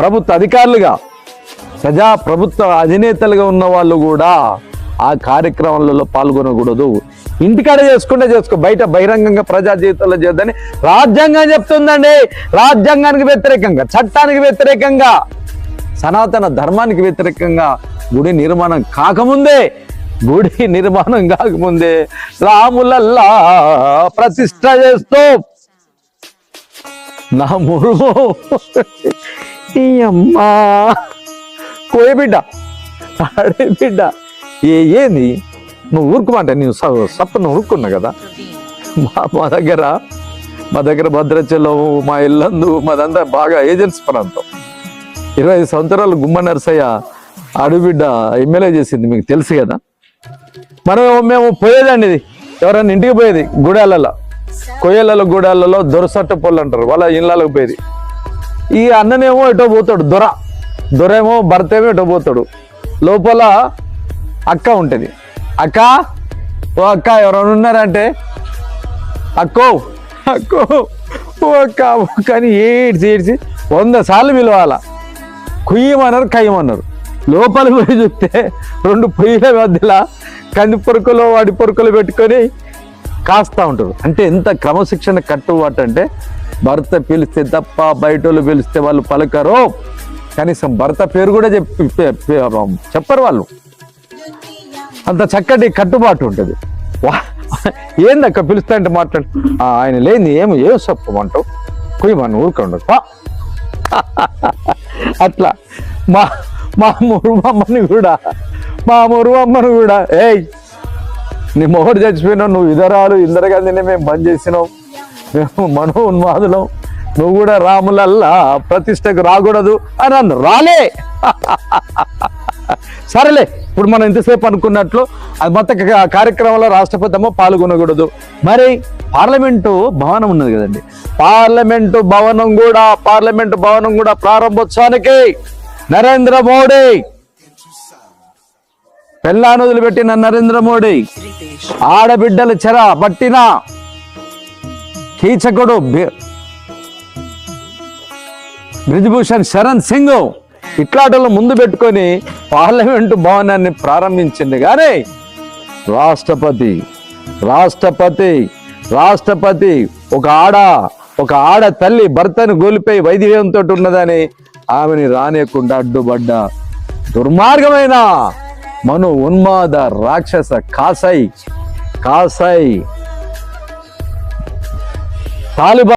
ప్రభుత్వ అధికారులుగా ప్రజా ప్రభుత్వ అధినేతలుగా ఉన్న వాళ్ళు కూడా ఆ కార్యక్రమాలలో పాల్గొనకూడదు. ఇంటికాడ చేసుకుంటే చేసుకో బయట బహిరంగంగా ప్రజా జీవితంలో చేద్దని రాజ్యాంగం చెప్తుందండి. రాజ్యాంగానికి వ్యతిరేకంగా చట్టానికి వ్యతిరేకంగా సనాతన ధర్మానికి వ్యతిరేకంగా గుడి నిర్మాణం కాకముందే గుడి నిర్మాణం కాకముందే రాములల్లా ప్రతిష్ట చేస్తూ నా మురుగు అమ్మా. కోయ బిడ్డ ఆడే బిడ్డ. ఏ ఏంది? నువ్వు ఊరుకోమంట నేను సప్పను ఊరుకున్నా కదా? మా మా దగ్గర మా దగ్గర భద్రాచలం మా ఇల్లందు మాదంతా బాగా ఏజెన్సీ ప్రాంతం. ఇరవై ఐదు సంవత్సరాలు గుమ్మ నరసయ్య ఆడబిడ్డ ఎమ్మెల్యే చేసింది మీకు తెలుసు కదా? మనం మేము పోయేదండి ఇది. ఎవరైనా ఇంటికి పోయేది గుడాలలో కొయ్యలలో గుడాలలో దొరసట్ట పొల్లు అంటారు వాళ్ళ ఇళ్ళకు పోయేది. ఈ అన్ననేమో ఎటో పోతాడు దొర. దొరేమో భర్త ఏమో ఎటో పోతాడు. లోపల అక్క ఉంటుంది. అక్క? ఓ అక్క ఎవరైనా ఉన్నారంటే? అక్కో అక్కో ఓ అక్క ఓ అక్క అని ఏడ్చి ఏడ్చి వంద సార్లు పిలవాల. కుయ్యమన్నారు కయ్యమన్నారు. లోపల పోయి చూస్తే రెండు పొయ్యిల మధ్యలో కంది పొరుకులో వాడి పొరుకులు పెట్టుకొని కాస్తా ఉంటారు అంటే ఎంత క్రమశిక్షణ కట్టుబాటు అంటే భర్త పిలిస్తే తప్ప బయట వాళ్ళు పిలిస్తే వాళ్ళు పలకరు. కనీసం భర్త పేరు కూడా చెప్పి పే- చెప్పరు వాళ్ళు. అంత చక్కటి కట్టుబాటు ఉంటుంది. వా- అక్క పిలుస్తా అంటే మాట్లాడు "ఆ, ఆయన లేని ఏమి ఏం చెప్పమంటావు పోయి మన ఊరుకోండు అట్లా. మా మా మురుమమ్మని కూడా మా మురుమమ్మను కూడా ఏయ్. నీ మొగడు చచ్చిపోయినావు నువ్వు ఇదరాలు ఇందరగాంధిని మేము బంద్ చేసినావు మేము మనో ఉన్మాదులం నువ్వు కూడా రాములల్లా ప్రతిష్టకు రాకూడదు అని అన్ను రాలే. సరేలే ఇప్పుడు మనం ఇంతసేపు అనుకున్నట్లు అది మొత్తం కార్యక్రమంలో రాష్ట్రపతి పాల్గొనకూడదు. మరి పార్లమెంటు భవనం ఉన్నది కదండి. పార్లమెంటు భవనం కూడా పార్లమెంటు భవనం కూడా ప్రారంభోత్సవానికి నరేంద్ర మోడీ పెళ్ళాను వదిలిపెట్టిన నరేంద్ర మోడీ ఆడబిడ్డల చెర పట్టిన కీచకుడు బ్రిజ్భూషణ్ శరణ్ సింగ్ ఇట్లాటలో ముందు పెట్టుకొని పార్లమెంటు భవనాన్ని ప్రారంభించింది. కానీ రాష్ట్రపతి రాష్ట్రపతి రాష్ట్రపతి ఒక ఆడ ఒక ఆడ తల్లి భర్తను గోలిపోయి వైద్యంతో ఉన్నదని ఆమెని రానియకుండా అడ్డుపడ్డ దుర్మార్గమైన మను ఉన్మాద రాక్షస కాసై కాసై తాలిబాన్